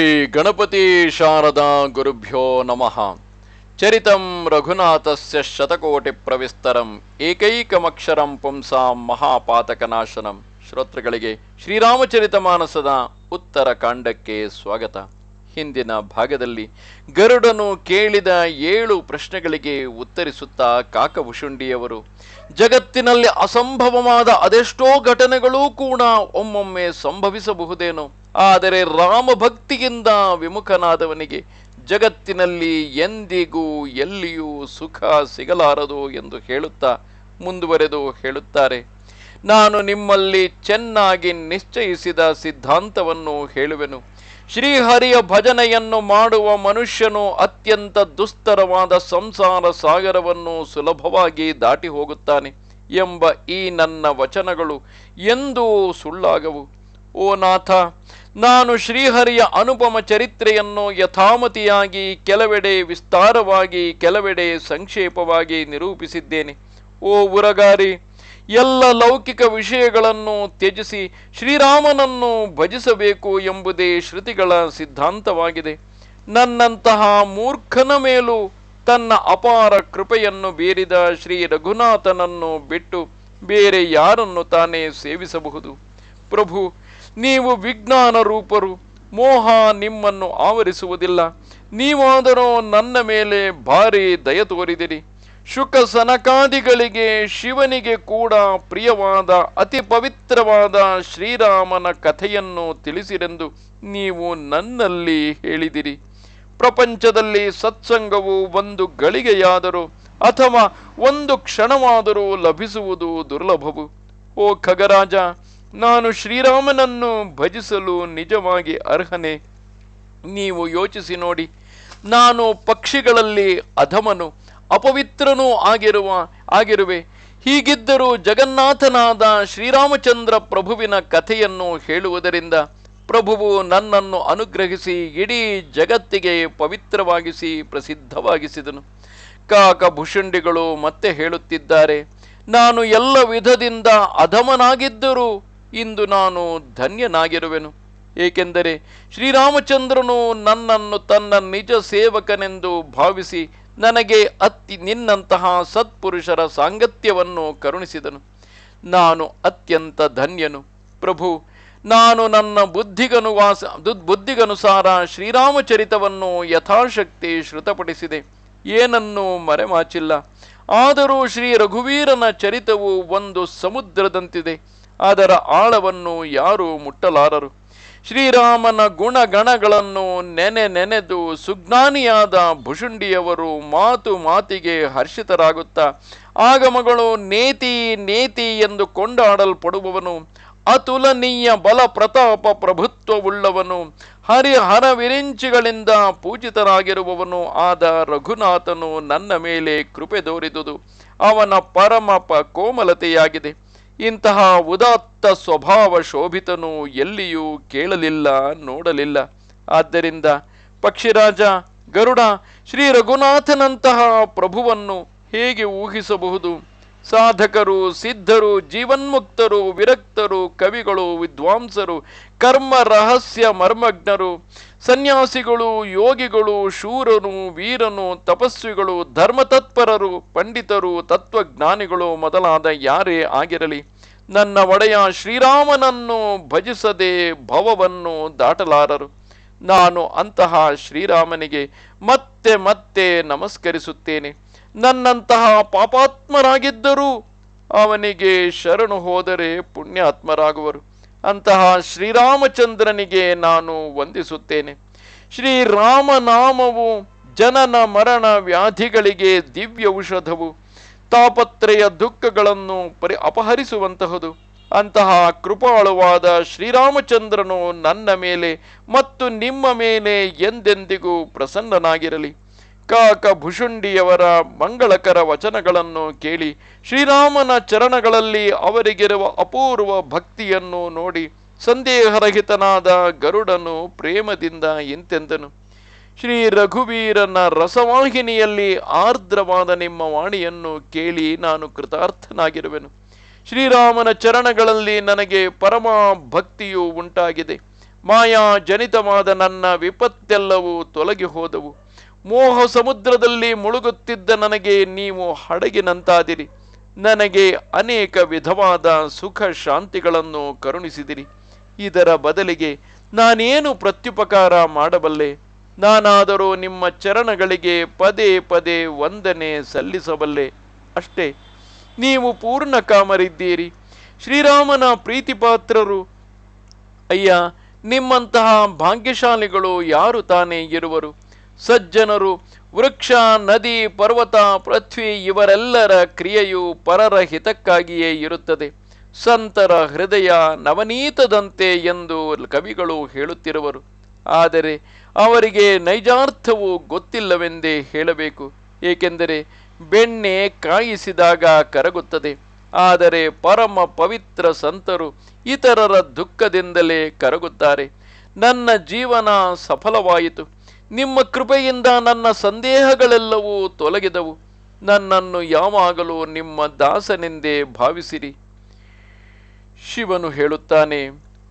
ಶ್ರೀ ಗಣಪತಿ ಶಾರದಾ ಗುರುಭ್ಯೋ ನಮಃ. ಚರಿತಂ ರಘುನಾಥಸ್ಯ ಶತಕೋಟಿ ಪ್ರವಿಸ್ತರಂ, ಏಕೈಕಮಕ್ಷರಂ ಪುಂಸಾಂ ಮಹಾಪಾತಕನಾಶನಂ. ಶ್ರೋತೃಗಳಿಗೆ ಶ್ರೀರಾಮಚರಿತ ಮಾನಸದ ಉತ್ತರ ಕಾಂಡಕ್ಕೆ ಸ್ವಾಗತ. ಹಿಂದಿನ ಭಾಗದಲ್ಲಿ ಗರುಡನು ಕೇಳಿದ ಏಳು ಪ್ರಶ್ನೆಗಳಿಗೆ ಉತ್ತರಿಸುತ್ತಾ ಕಾಕಭುಷುಂಡಿಯವರು, ಜಗತ್ತಿನಲ್ಲಿ ಅಸಂಭವವಾದ ಅದೆಷ್ಟೋ ಘಟನೆಗಳೂ ಕೂಡ ಒಮ್ಮೊಮ್ಮೆ ಸಂಭವಿಸಬಹುದೇನೋ. ಆದರೆ ರಾಮಭಕ್ತಿಯಿಂದ ವಿಮುಖನಾದವನಿಗೆ ಜಗತ್ತಿನಲ್ಲಿ ಎಂದಿಗೂ ಎಲ್ಲಿಯೂ ಸುಖ ಸಿಗಲಾರದು ಎಂದು ಹೇಳುತ್ತಾ ಮುಂದುವರೆದು ಹೇಳುತ್ತಾರೆ. ನಾನು ನಿಮ್ಮಲ್ಲಿ ಚೆನ್ನಾಗಿ ನಿಶ್ಚಯಿಸಿದ ಸಿದ್ಧಾಂತವನ್ನು ಹೇಳುವೆನು. ಶ್ರೀಹರಿಯ ಭಜನೆಯನ್ನು ಮಾಡುವ ಮನುಷ್ಯನು ಅತ್ಯಂತ ದುಸ್ತರವಾದ ಸಂಸಾರ ಸಾಗರವನ್ನು ಸುಲಭವಾಗಿ ದಾಟಿ ಹೋಗುತ್ತಾನೆ ಎಂಬ ಈ ನನ್ನ ವಚನಗಳು ಎಂದೂ ಸುಳ್ಳಾಗವು. ಓ ನಾಥ ನಾನು ಶ್ರೀಹರಿಯ ಅನುಪಮ ಚರಿತ್ರೆಯನ್ನು ಯಥಾಮತಿಯಾಗಿ ಕೆಲವೆಡೆ ವಿಸ್ತಾರವಾಗಿ, ಕೆಲವೆಡೆ ಸಂಕ್ಷೇಪವಾಗಿ ನಿರೂಪಿಸಿದ್ದೇನೆ. ಓ ಉರಗಾರಿ ಎಲ್ಲ ಲೌಕಿಕ ವಿಷಯಗಳನ್ನು ತ್ಯಜಿಸಿ ಶ್ರೀರಾಮನನ್ನು ಭಜಿಸಬೇಕು ಎಂಬುದೇ ಶ್ರುತಿಗಳ ಸಿದ್ಧಾಂತವಾಗಿದೆ. ನನ್ನಂತಹ ಮೂರ್ಖನ ಮೇಲೂ ತನ್ನ ಅಪಾರ ಕೃಪೆಯನ್ನು ಬೀರಿದ ಶ್ರೀ ರಘುನಾಥನನ್ನು ಬಿಟ್ಟು ಬೇರೆ ಯಾರನ್ನು ತಾನೇ ಸೇವಿಸಬಹುದು? ಪ್ರಭು, ನೀವು ವಿಜ್ಞಾನ ರೂಪರು, ಮೋಹ ನಿಮ್ಮನ್ನು ಆವರಿಸುವುದಿಲ್ಲ. ನೀವಾದರೂ ನನ್ನ ಮೇಲೆ ಭಾರಿ ದಯ ತೋರಿದಿರಿ. ಶುಕ ಸನಕಾದಿಗಳಿಗೆ ಶಿವನಿಗೆ ಕೂಡ ಪ್ರಿಯವಾದ, ಅತಿ ಪವಿತ್ರವಾದ ಶ್ರೀರಾಮನ ಕಥೆಯನ್ನು ತಿಳಿಸಿರೆಂದು ನೀವು ನನ್ನಲ್ಲಿ ಹೇಳಿದಿರಿ. ಪ್ರಪಂಚದಲ್ಲಿ ಸತ್ಸಂಗವು ಒಂದು ಗಳಿಗೆಯಾದರೂ ಅಥವಾ ಒಂದು ಕ್ಷಣವಾದರೂ ಲಭಿಸುವುದು ದುರ್ಲಭವು. ಓ ಖಗರಾಜ ನಾನು ಶ್ರೀರಾಮನನ್ನು ಭಜಿಸಲು ನಿಜವಾಗಿ ಅರ್ಹನೆ? ನೀವು ಯೋಚಿಸಿ ನೋಡಿ. ನಾನು ಪಕ್ಷಿಗಳಲ್ಲಿ ಅಧಮನು, ಅಪವಿತ್ರನೂ ಆಗಿರುವ, ಆಗಿರುವೆ. ಹೀಗಿದ್ದರೂ ಜಗನ್ನಾಥನಾದ ಶ್ರೀರಾಮಚಂದ್ರ ಪ್ರಭುವಿನ ಕಥೆಯನ್ನು ಹೇಳುವುದರಿಂದ ಪ್ರಭುವು ನನ್ನನ್ನು ಅನುಗ್ರಹಿಸಿ ಇಡೀ ಜಗತ್ತಿಗೆ ಪವಿತ್ರವಾಗಿಸಿ ಪ್ರಸಿದ್ಧವಾಗಿಸಿದನು. ಕಾಕಭುಷುಂಡಿಗಳು ಮತ್ತೆ ಹೇಳುತ್ತಿದ್ದಾರೆ, ನಾನು ಎಲ್ಲ ವಿಧದಿಂದ ಅಧಮನಾಗಿದ್ದರೂ ಇಂದು ನಾನು ಧನ್ಯನಾಗಿರುವೆನು. ಏಕೆಂದರೆ ಶ್ರೀರಾಮಚಂದ್ರನು ನನ್ನನ್ನು ತನ್ನ ನಿಜ ಸೇವಕನೆಂದು ಭಾವಿಸಿ ನನಗೆ ಅತ್ತಿ ನಿನ್ನಂತಹ ಸತ್ಪುರುಷರ ಸಾಂಗತ್ಯವನ್ನು ಕರುಣಿಸಿದನು. ನಾನು ಅತ್ಯಂತ ಧನ್ಯನು. ಪ್ರಭು, ನಾನು ನನ್ನ ಬುದ್ಧಿಗನುವಾಸ, ದು- ಬುದ್ಧಿಗನುಸಾರ ಶ್ರೀರಾಮಚರಿತವನ್ನು ಯಥಾಶಕ್ತಿ ಶ್ರುತಪಡಿಸಿದೆ ಏನನ್ನೂ ಮರೆಮಾಚಿಲ್ಲ. ಆದರೂ ಶ್ರೀ ರಘುವೀರನ ಚರಿತವು ಒಂದು ಸಮುದ್ರದಂತಿದೆ. ಅದರ ಆಳವನ್ನು ಯಾರೂ ಮುಟ್ಟಲಾರರು. ಶ್ರೀರಾಮನ ಗುಣಗಣಗಳನ್ನು ನೆನೆ ನೆನೆದು ಸುಜ್ಞಾನಿಯಾದ ಭುಷುಂಡಿಯವರು ಮಾತು ಮಾತಿಗೆ ಹರ್ಷಿತರಾಗುತ್ತಾ, ಆಗಮಗಳು ನೇತಿ ನೇತಿ ಎಂದು ಕೊಂಡಾಡಲ್ಪಡುವವನು, ಅತುಲನೀಯ ಬಲ ಪ್ರತಾಪ ಪ್ರಭುತ್ವವುಳ್ಳವನು, ಹರಿಹರ ವಿರಿಂಚಿಗಳಿಂದ ಪೂಜಿತರಾಗಿರುವವನು ಆದ ರಘುನಾಥನು ನನ್ನ ಮೇಲೆ ಕೃಪೆ ತೋರಿದುದು ಅವನ ಪರಮಪ ಕೋಮಲತೆಯಾಗಿದೆ. ಇಂತಹ ಉದಾತ್ತ ಸ್ವಭಾವ ಶೋಭಿತನು ಎಲ್ಲಿಯೂ ಕೇಳಲಿಲ್ಲ, ನೋಡಲಿಲ್ಲ. ಆದ್ದರಿಂದ ಪಕ್ಷಿರಾಜ, ಗರುಡ ಶ್ರೀ ರಘುನಾಥನಂತಹ ಪ್ರಭುವನ್ನು ಹೇಗೆ ಊಹಿಸಬಹುದು? ಸಾಧಕರು, ಸಿದ್ಧರು, ಜೀವನ್ಮುಕ್ತರು, ವಿರಕ್ತರು, ಕವಿಗಳು, ವಿದ್ವಾಂಸರು, ಕರ್ಮ, ರಹಸ್ಯ, ಮರ್ಮಜ್ಞರು, ಸನ್ಯಾಸಿಗಳು, ಯೋಗಿಗಳು ಶೂರನು ವೀರನು, ತಪಸ್ವಿಗಳು, ಧರ್ಮತತ್ಪರರು, ಪಂಡಿತರು, ತತ್ವಜ್ಞಾನಿಗಳು ಮೊದಲಾದ ಯಾರೇ ಆಗಿರಲಿ, ನನ್ನ ಒಡೆಯ ಶ್ರೀರಾಮನನ್ನು ಭಜಿಸದೆ ಭವವನ್ನು ದಾಟಲಾರರು. ನಾನು ಅಂತಹ ಶ್ರೀರಾಮನಿಗೆ ಮತ್ತೆ ಮತ್ತೆ ನಮಸ್ಕರಿಸುತ್ತೇನೆ. ನನ್ನಂತಹ ಪಾಪಾತ್ಮರಾಗಿದ್ದರೂ ಅವನಿಗೆ ಶರಣು ಹೋದರೆ ಪುಣ್ಯಾತ್ಮರಾಗುವರು. ಅಂತಹ ಶ್ರೀರಾಮಚಂದ್ರನಿಗೆ ನಾನು ವಂದಿಸುತ್ತೇನೆ. ಶ್ರೀರಾಮನಾಮವು ಜನನ ಮರಣ ವ್ಯಾಧಿಗಳಿಗೆ ದಿವ್ಯ ಔಷಧವು. ತಾಪತ್ರೆಯ ದುಃಖಗಳನ್ನು ಪರಿ ಅಪಹರಿಸುವಂತಹದು. ಅಂತಹ ಕೃಪಾಳುವಾದ ಶ್ರೀರಾಮಚಂದ್ರನು ನನ್ನ ಮೇಲೆ ಮತ್ತು ನಿಮ್ಮ ಮೇಲೆ ಎಂದೆಂದಿಗೂ ಪ್ರಸನ್ನನಾಗಿರಲಿ. ಕಾಕ ಭುಷುಂಡಿಯವರ ಮಂಗಳಕರ ವಚನಗಳನ್ನು ಕೇಳಿ ಶ್ರೀರಾಮನ ಚರಣಗಳಲ್ಲಿ ಅವರಿಗಿರುವ ಅಪೂರ್ವ ಭಕ್ತಿಯನ್ನು ನೋಡಿ ಸಂದೇಹರಹಿತನಾದ ಗರುಡನು ಪ್ರೇಮದಿಂದ ಎಂತೆಂದನು ಶ್ರೀ ರಘುವೀರನ ರಸವಾಹಿನಿಯಲ್ಲಿ ಆರ್ದ್ರವಾದ ನಿಮ್ಮ ವಾಣಿಯನ್ನು ಕೇಳಿ ನಾನು ಕೃತಾರ್ಥನಾಗಿರುವೆನು. ಶ್ರೀರಾಮನ ಚರಣಗಳಲ್ಲಿ ನನಗೆ ಪರಮ ಭಕ್ತಿಯು ಉಂಟಾಗಿದೆ. ಮಾಯಾ ಜನಿತವಾದ ನನ್ನ ವಿಪತ್ತೆಲ್ಲವೂ ತೊಲಗಿ ಹೋದವು. ಮೋಹ ಸಮುದ್ರದಲ್ಲಿ ಮುಳುಗುತ್ತಿದ್ದ ನನಗೆ ನೀವು ಹಡಗಿನಂತಾದಿರಿ. ನನಗೆ ಅನೇಕ ವಿಧವಾದ ಸುಖ ಶಾಂತಿಗಳನ್ನು ಕರುಣಿಸಿದಿರಿ. ಇದರ ಬದಲಿಗೆ ನಾನೇನು ಪ್ರತ್ಯುಪಕಾರ ಮಾಡಬಲ್ಲೆ? ನಾನಾದರೂ ನಿಮ್ಮ ಚರಣಗಳಿಗೆ ಪದೇ ಪದೇ ವಂದನೆ ಸಲ್ಲಿಸಬಲ್ಲೆ? ಅಷ್ಟೇ, ನೀವು ಪೂರ್ಣ ಕಾಮರಿದ್ದೀರಿ. ಶ್ರೀರಾಮನ ಪ್ರೀತಿಪಾತ್ರರು, ಅಯ್ಯ, ನಿಮ್ಮಂತಹ ಭಾಗ್ಯಶಾಲಿಗಳು ಯಾರು ತಾನೇ ಇರುವರು? ಸಜ್ಜನರು, ವೃಕ್ಷ, ನದಿ, ಪರ್ವತ, ಪೃಥ್ವಿ ಇವರೆಲ್ಲರ ಕ್ರಿಯೆಯು ಪರರ ಹಿತಕ್ಕಾಗಿಯೇ ಇರುತ್ತದೆ. ಸಂತರ ಹೃದಯ ನವನೀತದಂತೆ ಎಂದು ಕವಿಗಳು ಹೇಳುತ್ತಿರುವರು. ಆದರೆ ಅವರಿಗೆ ನೈಜಾರ್ಥವು ಗೊತ್ತಿಲ್ಲವೆಂದೇ ಹೇಳಬೇಕು. ಏಕೆಂದರೆ ಬೆಣ್ಣೆ ಕಾಯಿಸಿದಾಗ ಕರಗುತ್ತದೆ. ಆದರೆ ಪರಮ ಪವಿತ್ರ ಸಂತರು ಇತರರ ದುಃಖದಿಂದಲೇ ಕರಗುತ್ತಾರೆ. ನನ್ನ ಜೀವನ ಸಫಲವಾಯಿತು. ನಿಮ್ಮ ಕೃಪೆಯಿಂದ ನನ್ನ ಸಂದೇಹಗಳೆಲ್ಲವೂ ತೊಲಗಿದವು. ನನ್ನನ್ನು ಯಾವಾಗಲೂ ನಿಮ್ಮ ದಾಸನೆಂದೇ ಭಾವಿಸಿರಿ. ಶಿವನು ಹೇಳುತ್ತಾನೆ,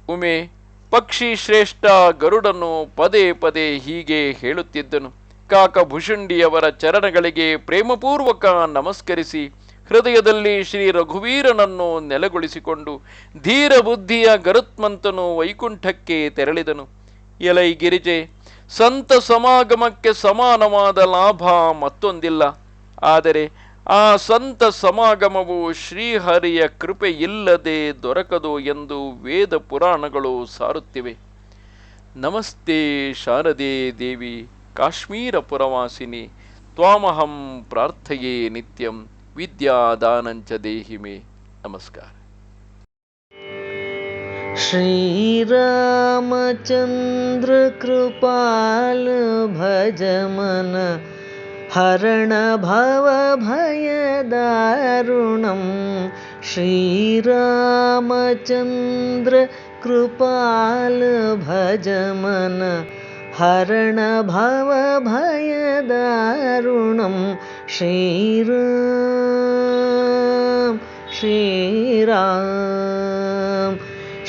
ಉಮೆ, ಪಕ್ಷಿ ಶ್ರೇಷ್ಠ ಗರುಡನು ಪದೇ ಪದೇ ಹೀಗೆ ಹೇಳುತ್ತಿದ್ದನು. ಕಾಕಭುಷುಂಡಿಯವರ ಚರಣಗಳಿಗೆ ಪ್ರೇಮಪೂರ್ವಕ ನಮಸ್ಕರಿಸಿ, ಹೃದಯದಲ್ಲಿ ಶ್ರೀ ರಘುವೀರನನ್ನು ನೆಲೆಗೊಳಿಸಿಕೊಂಡು ಧೀರ ಬುದ್ಧಿಯ ಗರುತ್ಮಂತನು ವೈಕುಂಠಕ್ಕೆ ತೆರಳಿದನು. ಎಲೈ ಗಿರಿಜೆ ಸಂತ ಸಮಾಗಮಕ್ಕೆ ಸಮಾನವಾದ ಲಾಭ ಮತ್ತೊಂದಿಲ್ಲ. ಆದರೆ ಆ ಸಂತ ಸಮಾಗಮವು ಶ್ರೀಹರಿಯ ಕೃಪೆ ಇಲ್ಲದೆ ದೊರಕದು ಎಂದು ವೇದ ಪುರಾಣಗಳು ಸಾರುತ್ತಿವೆ. ನಮಸ್ತೆ ಶಾರದೆ ದೇವಿ, ಕಾಶ್ಮೀರ ಪುರವಾಸಿನಿ, ತ್ವಾಮಹಂ ಪ್ರಾರ್ಥಯೇ ನಿತ್ಯಂ, ವಿದ್ಯಾದಾನಂಚ ದೇಹಿಮೆ. ನಮಸ್ಕಾರ. श्रीरामचन्द्र कृपाल भज मनः हरणभवभयद ऋणं श्रीरामचन्द्र कृपाल भजम हरणभवभयद ऋणं श्रीरु श्रीराम।